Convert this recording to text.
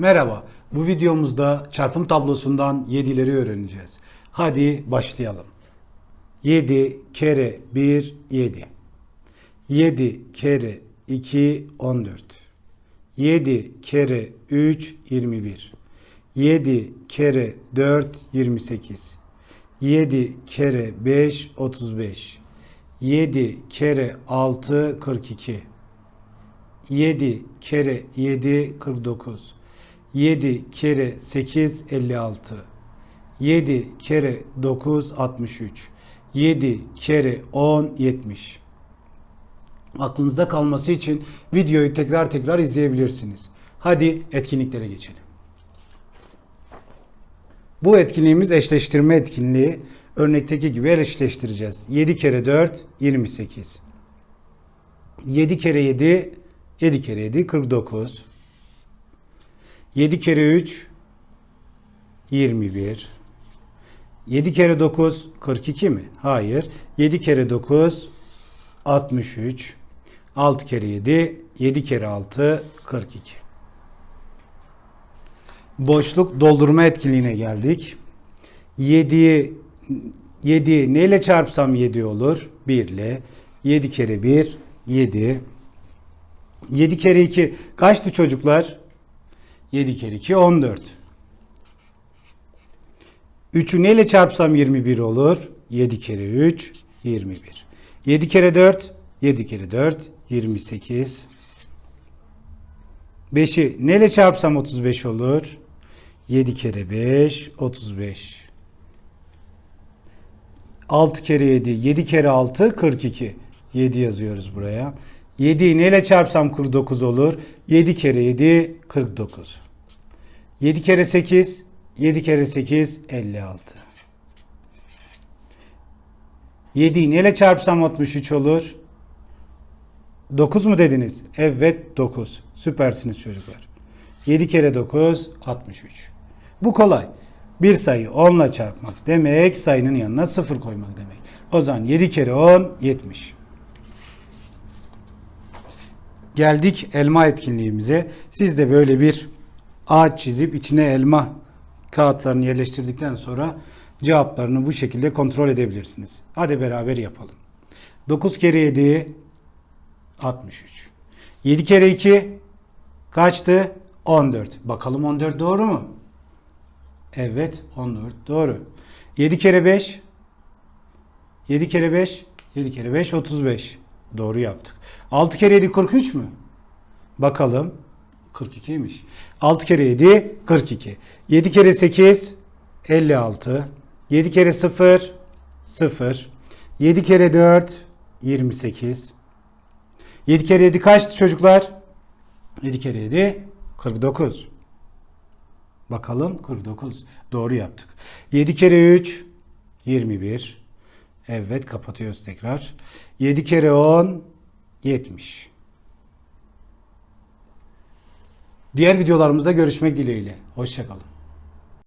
Merhaba, bu videomuzda çarpım tablosundan 7'leri öğreneceğiz. Hadi başlayalım. 7 kere 1 7. 7 kere 2 14. 7 kere 3 21. 7 kere 4 28. 7 kere 5 35. 7 kere 6 42. 7 kere 7 49. 7 kere 8 56. 7 kere 9 63. 7 kere 10 70. Aklınızda kalması için videoyu tekrar tekrar izleyebilirsiniz. Hadi etkinliklere geçelim. Bu etkinliğimiz eşleştirme etkinliği. Örnekteki gibi eşleştireceğiz. 7 kere 4 28. 7 kere 7 7 kere 7 49. 7 kere 3 21. 7 kere 9 42 mi? Hayır. 7 kere 9 63. 6 kere 7 7 kere 6 42. Boşluk doldurma etkinliğine geldik. 7'yi 7 neyle çarpsam 7 olur? 1 ile. 7 kere 1 7. 7 kere 2 kaçtı çocuklar? 7 kere 2 14. 3'ü neyle çarpsam 21 olur? 7 kere 3 21. 7 kere 4 7 kere 4 28. 5'i neyle çarpsam 35 olur? 7 kere 5 35. 6 kere 7 7 kere 6 42. 7 yazıyoruz buraya. 7'yi neyle çarpsam 49 olur? 7 kere 7 49. 7 kere 8 7 kere 8 56. 7'yi neyle çarpsam 63 olur? 9 mu dediniz? Evet 9. Süpersiniz çocuklar. 7 kere 9 63. Bu kolay. Bir sayı 10 ile çarpmak demek sayının yanına 0 koymak demek. O zaman 7 kere 10 70. Geldik elma etkinliğimize. Siz de böyle bir ağaç çizip içine elma kağıtlarını yerleştirdikten sonra cevaplarını bu şekilde kontrol edebilirsiniz. Hadi beraber yapalım. 9 kere 7 63. 7 kere 2 kaçtı? 14. Bakalım 14 doğru mu? Evet 14 doğru. 7 kere 5 7 kere 5 7 kere 5 35. Doğru yaptık. 6 kere 7 43 mü? Bakalım. 42'ymiş. 6 kere 7 42. 7 kere 8 56. 7 kere 0 0. 7 kere 4 28. 7 kere 7 kaçtı çocuklar? 7 kere 7 49. Bakalım 49. Doğru yaptık. 7 kere 3 21. Evet kapatıyoruz tekrar. 7 kere 10 70. Diğer videolarımızda görüşmek dileğiyle. Hoşçakalın.